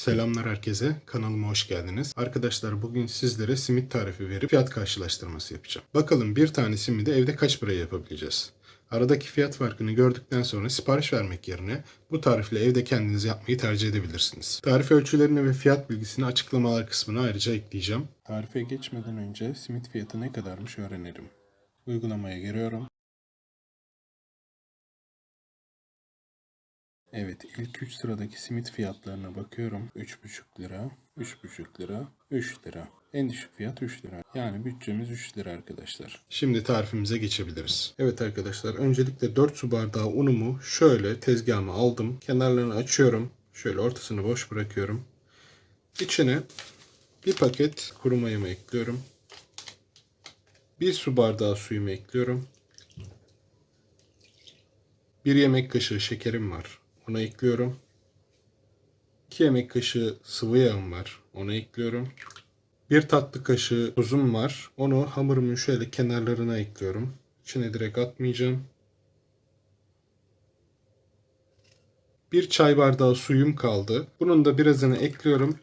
Selamlar herkese. Kanalıma hoş geldiniz. Arkadaşlar bugün sizlere simit tarifi verip fiyat karşılaştırması yapacağım. Bakalım bir tane simidi evde kaç paraya yapabileceğiz? Aradaki fiyat farkını gördükten sonra sipariş vermek yerine bu tarifle evde kendiniz yapmayı tercih edebilirsiniz. Tarif ölçülerini ve fiyat bilgisini açıklamalar kısmına ayrıca ekleyeceğim. Tarife geçmeden önce simit fiyatı ne kadarmış öğrenelim. Uygulamaya giriyorum. Evet, ilk 3 sıradaki simit fiyatlarına bakıyorum. 3,5 lira, 3,5 lira, 3 lira. En düşük fiyat 3 lira. Yani bütçemiz 3 lira arkadaşlar. Şimdi tarifimize geçebiliriz. Evet arkadaşlar, öncelikle 4 su bardağı unumu şöyle tezgahıma aldım. Kenarlarını açıyorum. Şöyle ortasını boş bırakıyorum. İçine bir paket kuru mayamı ekliyorum. Bir su bardağı suyumu ekliyorum. Bir yemek kaşığı şekerim var. Ona ekliyorum. 2 yemek kaşığı sıvı yağım var. Ona ekliyorum. Bir tatlı kaşığı tuzum var. Onu hamurumun şöyle kenarlarına ekliyorum. İçine direkt atmayacağım. Bir çay bardağı suyum kaldı. Bunun da birazını ekliyorum.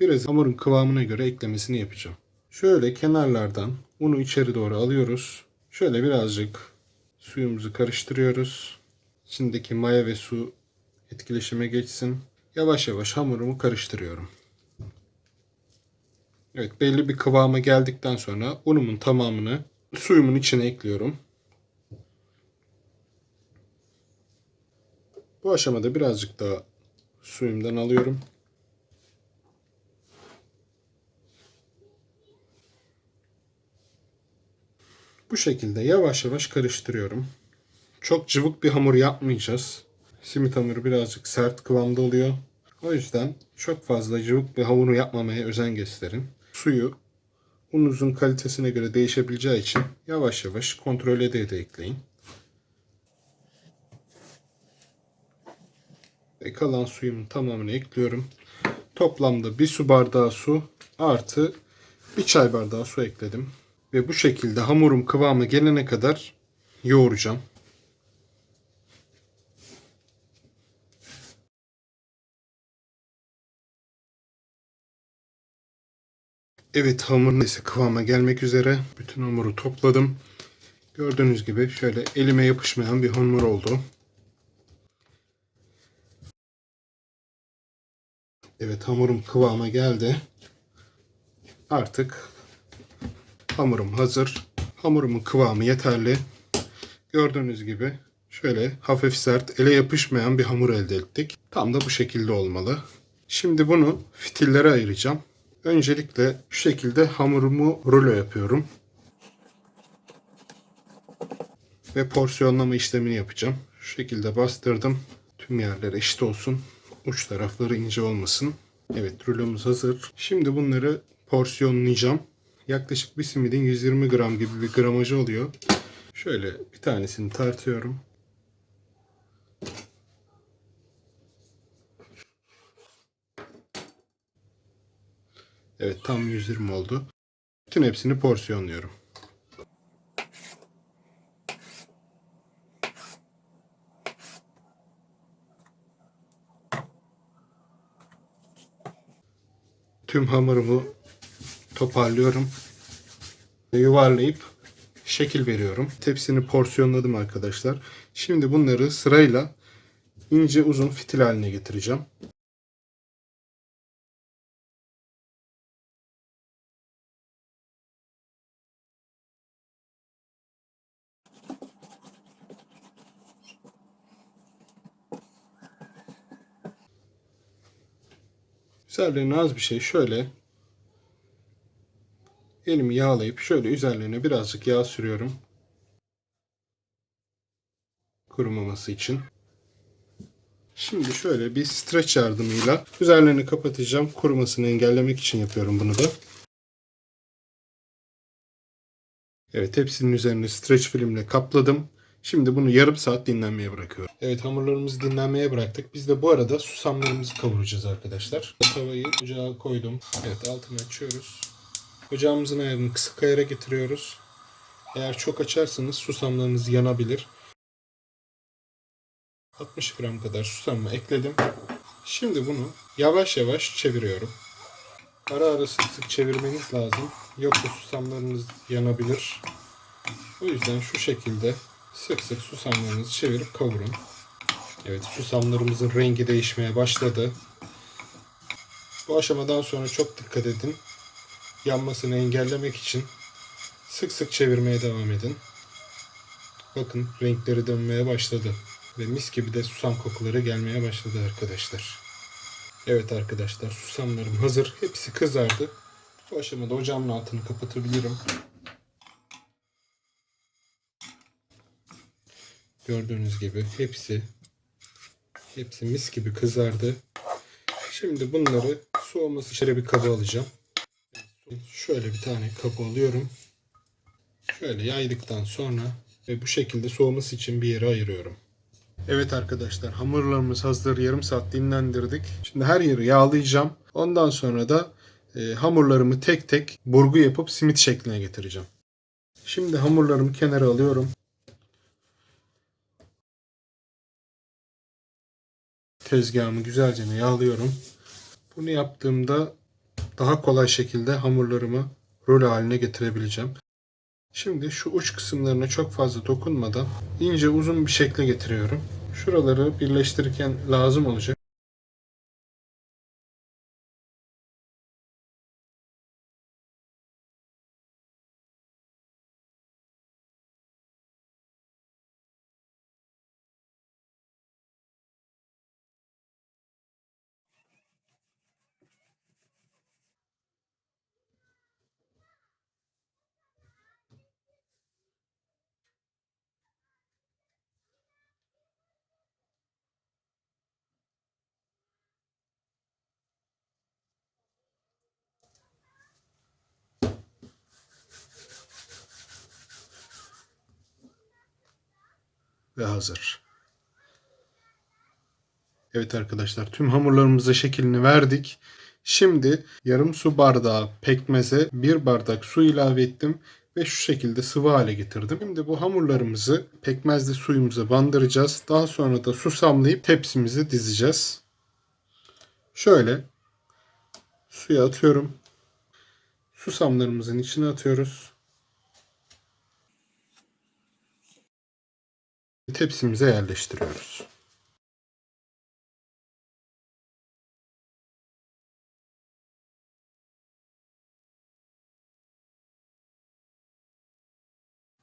Biraz hamurun kıvamına göre eklemesini yapacağım. Şöyle kenarlardan unu içeri doğru alıyoruz. Şöyle birazcık suyumuzu karıştırıyoruz. İçindeki maya ve su etkileşime geçsin. Yavaş yavaş hamurumu karıştırıyorum. Evet belli bir kıvama geldikten sonra unumun tamamını suyumun içine ekliyorum. Bu aşamada birazcık daha suyumdan alıyorum. Bu şekilde yavaş yavaş karıştırıyorum. Çok cıvık bir hamur yapmayacağız. Simit hamuru birazcık sert kıvamda oluyor. O yüzden çok fazla cıvık bir hamuru yapmamaya özen gösterin. Suyu ununuzun kalitesine göre değişebileceği için yavaş yavaş kontrol ede ede ekleyin. Ve kalan suyumun tamamını ekliyorum. Toplamda bir su bardağı su artı bir çay bardağı su ekledim. Ve bu şekilde hamurum kıvamı gelene kadar yoğuracağım. Evet hamur neyse kıvama gelmek üzere. Bütün hamuru topladım. Gördüğünüz gibi şöyle elime yapışmayan bir hamur oldu. Evet hamurum kıvama geldi. Artık hamurum hazır. Hamurumun kıvamı yeterli. Gördüğünüz gibi şöyle hafif sert ele yapışmayan bir hamur elde ettik. Tam da bu şekilde olmalı. Şimdi bunu fitillere ayıracağım. Öncelikle şu şekilde hamurumu rulo yapıyorum. Ve porsiyonlama işlemini yapacağım. Şu şekilde bastırdım. Tüm yerler eşit olsun. Uç tarafları ince olmasın. Evet rulomuz hazır. Şimdi bunları porsiyonlayacağım. Yaklaşık bir simidin 120 gram gibi bir gramajı oluyor. Şöyle bir tanesini tartıyorum. Evet tam 120 oldu. Bütün hepsini porsiyonluyorum. Tüm hamurumu toparlıyorum. Yuvarlayıp şekil veriyorum. Tepsini porsiyonladım arkadaşlar. Şimdi bunları sırayla ince uzun fitil haline getireceğim. Üzerlerine az bir şey şöyle elimi yağlayıp şöyle üzerlerine birazcık yağ sürüyorum. Kurumaması için. Şimdi şöyle bir streç yardımıyla üzerlerini kapatacağım. Kurumasını engellemek için yapıyorum bunu da. Evet hepsinin üzerine streç filmle kapladım. Şimdi bunu yarım saat dinlenmeye bırakıyorum. Evet hamurlarımızı dinlenmeye bıraktık. Biz de bu arada susamlarımızı kavuracağız arkadaşlar. Tavayı ocağa koydum. Evet altını açıyoruz. Ocağımızın ayarını kısık ayara getiriyoruz. Eğer çok açarsanız susamlarınız yanabilir. 60 gram kadar susamı ekledim. Şimdi bunu yavaş yavaş çeviriyorum. Ara ara sık sık çevirmeniz lazım. Yoksa susamlarınız yanabilir. O yüzden şu şekilde sık sık susamlarınızı çevirip kavurun. Evet susamlarımızın rengi değişmeye başladı. Bu aşamadan sonra çok dikkat edin. Yanmasını engellemek için sık sık çevirmeye devam edin. Bakın renkleri dönmeye başladı. Ve mis gibi de susam kokuları gelmeye başladı arkadaşlar. Evet arkadaşlar susamlarım hazır. Hepsi kızardı. Bu aşamada ocağımın altını kapatabilirim. Gördüğünüz gibi hepsi hepsi mis gibi kızardı. Şimdi bunları soğuması için bir kaba alacağım. Şöyle bir tane kaba alıyorum. Şöyle yaydıktan sonra ve bu şekilde soğuması için bir yere ayırıyorum. Evet arkadaşlar hamurlarımız hazır. Yarım saat dinlendirdik. Şimdi her yeri yağlayacağım. Ondan sonra da e, hamurlarımı tek tek burgu yapıp simit şekline getireceğim. Şimdi hamurlarımı kenara alıyorum. Tezgahımı güzelce yağlıyorum. Bunu yaptığımda daha kolay şekilde hamurlarımı rol haline getirebileceğim. Şimdi şu uç kısımlarına çok fazla dokunmadan ince uzun bir şekle getiriyorum. Şuraları birleştirirken lazım olacak. Ve hazır. Evet arkadaşlar tüm hamurlarımıza şeklini verdik. Şimdi yarım su bardağı pekmeze bir bardak su ilave ettim ve şu şekilde sıvı hale getirdim. Şimdi bu hamurlarımızı pekmezli suyumuza bandıracağız. Daha sonra da susamlayıp tepsimizi dizeceğiz. Şöyle suya atıyorum. Susamlarımızın içine atıyoruz. Tepsimize yerleştiriyoruz.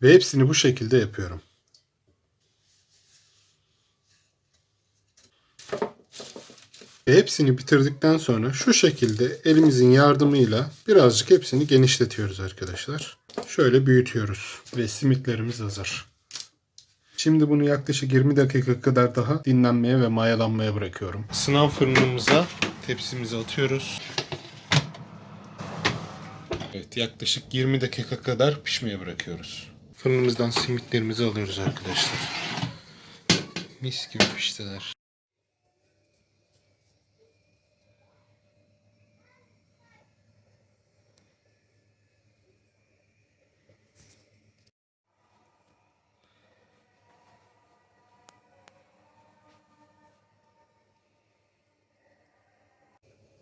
Ve hepsini bu şekilde yapıyorum. Ve hepsini bitirdikten sonra şu şekilde elimizin yardımıyla birazcık hepsini genişletiyoruz arkadaşlar. Şöyle büyütüyoruz ve simitlerimiz hazır. Şimdi bunu yaklaşık 20 dakika kadar daha dinlenmeye ve mayalanmaya bırakıyorum. Sınav fırınımıza tepsimizi atıyoruz. Evet yaklaşık 20 dakika kadar pişmeye bırakıyoruz. Fırınımızdan simitlerimizi alıyoruz arkadaşlar. Mis gibi piştiler.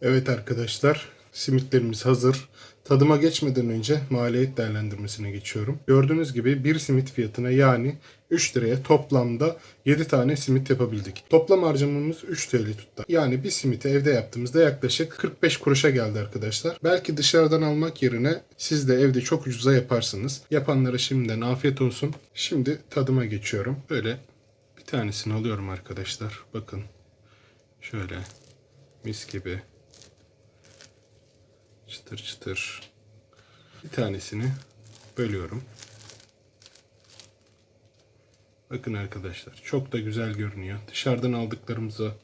Evet arkadaşlar, simitlerimiz hazır. Tadıma geçmeden önce maliyet değerlendirmesine geçiyorum. Gördüğünüz gibi bir simit fiyatına yani 3 liraya toplamda 7 tane simit yapabildik. Toplam harcamamız 3 TL tuttu. Yani bir simiti evde yaptığımızda yaklaşık 45 kuruşa geldi arkadaşlar. Belki dışarıdan almak yerine siz de evde çok ucuza yaparsınız. Yapanlara şimdiden afiyet olsun. Şimdi tadıma geçiyorum. Böyle bir tanesini alıyorum arkadaşlar. Bakın. Şöyle mis gibi çıtır çıtır. Bir tanesini bölüyorum. Bakın arkadaşlar çok da güzel görünüyor. Dışarıdan aldıklarımıza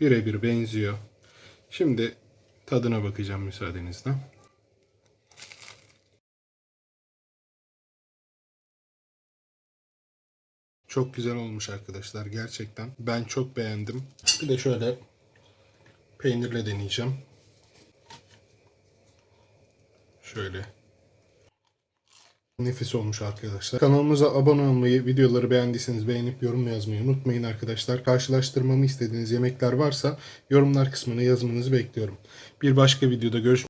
birebir benziyor. Şimdi tadına bakacağım müsaadenizle. Çok güzel olmuş arkadaşlar gerçekten. Ben çok beğendim. Bir de şöyle peynirle deneyeceğim. Şöyle. Nefis olmuş arkadaşlar. Kanalımıza abone olmayı, videoları beğendiyseniz beğenip yorum yazmayı unutmayın arkadaşlar. Karşılaştırmamı istediğiniz yemekler varsa yorumlar kısmına yazmanızı bekliyorum. Bir başka videoda görüşmek